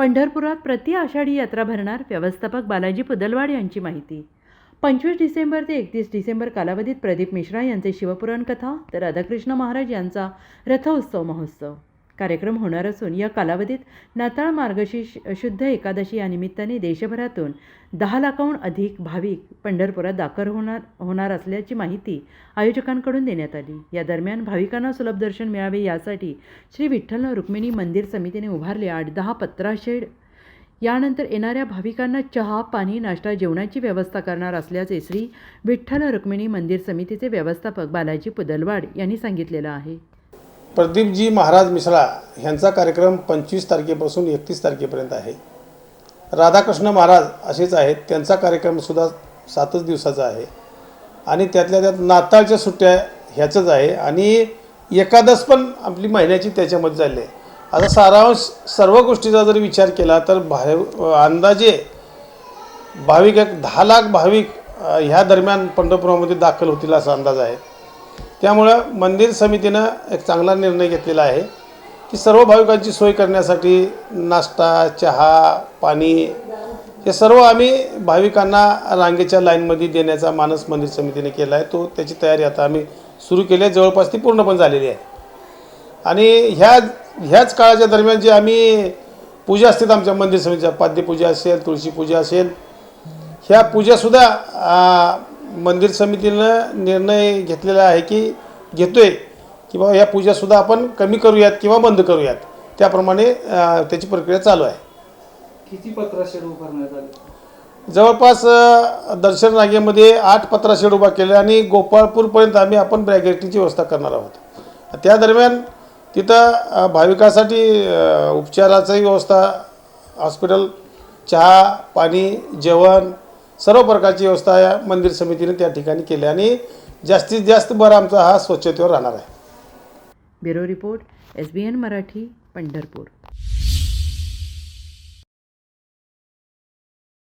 पंढरपुरात प्रति आषाढी यात्रा भरणार व्यवस्थापक बालाजी पुदलवाड यांची माहिती. पंचवीस डिसेंबर ते एकतीस डिसेंबर कालावधीत प्रदीप मिश्रा यांचे शिवपुराण कथा तर राधाकृष्ण महाराज यांचा रथोत्सव महोत्सव. कार्यक्रम होणार असून या कालावधीत नाताळ मार्गशीर्ष शुद्ध एकादशी या निमित्ताने देशभरातून दहा लाखाहून अधिक भाविक पंढरपुरात दाखल होणार होणार असल्याची माहिती आयोजकांकडून देण्यात आली. या दरम्यान भाविकांना सुलभ दर्शन मिळावे यासाठी श्री विठ्ठल रुक्मिणी मंदिर समितीने उभारले आठ दहा पत्रा शेड. यानंतर येणाऱ्या भाविकांना चहा पाणी नाश्ता जेवणाची व्यवस्था करणार असल्याचे श्री विठ्ठल रुक्मिणी मंदिर समितीचे व्यवस्थापक बालाजी पुदलवाड यांनी सांगितलेलं आहे. प्रदीपजी महाराज मिश्रा ह्यांचा कार्यक्रम पंचवीस तारखेपासून एकतीस तारखेपर्यंत आहे. राधाकृष्ण महाराज असेच आहेत. त्यांचा कार्यक्रमसुद्धा सातच दिवसाचा आहे. आणि त्यातल्या त्यात नाताळच्या सुट्ट्या ह्याचंच आहे. आणि एकादश पण आपली महिन्याची त्याच्यामध्ये झाली आहे. आता सारांश सर्व गोष्टीचा जर विचार केला तर भाव अंदाजे भाविक एक दहा लाख भाविक ह्या दरम्यान पंढरपुरामध्ये दाखल होतील असा अंदाज आहे. त्यामुळं मंदिर समितीनं एक चांगला निर्णय घेतलेला आहे की सर्व भाविकांची सोय करण्यासाठी नाश्ता चहा पाणी हे सर्व आम्ही भाविकांना रांगेच्या लाईनमध्ये देण्याचा मानस मंदिर समितीने केला आहे. तो त्याची तयारी आता आम्ही सुरू केली आहे. जवळपास ती पूर्ण पण झालेली आहे. आणि ह्या ह्याच काळाच्या दरम्यान जे आम्ही पूजा असतात आमच्या मंदिर समितीच्या पाद्यपूजा असेल तुळशी पूजा असेल ह्या पूजासुद्धा मंदिर समितीनं निर्णय घेतलेला आहे की घेतोय की बाबा ह्या पूजासुद्धा आपण कमी करूयात किंवा बंद करूयात. त्याप्रमाणे त्याची प्रक्रिया चालू आहे. किती पत्रा शेड उभारण्यात आले? जवळपास दर्शन रांगेमध्ये आठ पत्रा शेड उभा केले आणि गोपाळपूरपर्यंत आम्ही आपण ब्रॅगेटची व्यवस्था करणार आहोत. त्या दरम्यान तिथं भाविकासाठी अ, उपचाराची व्यवस्था हॉस्पिटल चहा पाणी जेवण सर्व प्रकारची व्यवस्था या मंदिर समितीने त्या ठिकाणी केली आणि जास्तीत जास्त भर आमचा हा स्वच्छतेवर राहणार आहे. Bureau report S B N Marathi Pandharpur.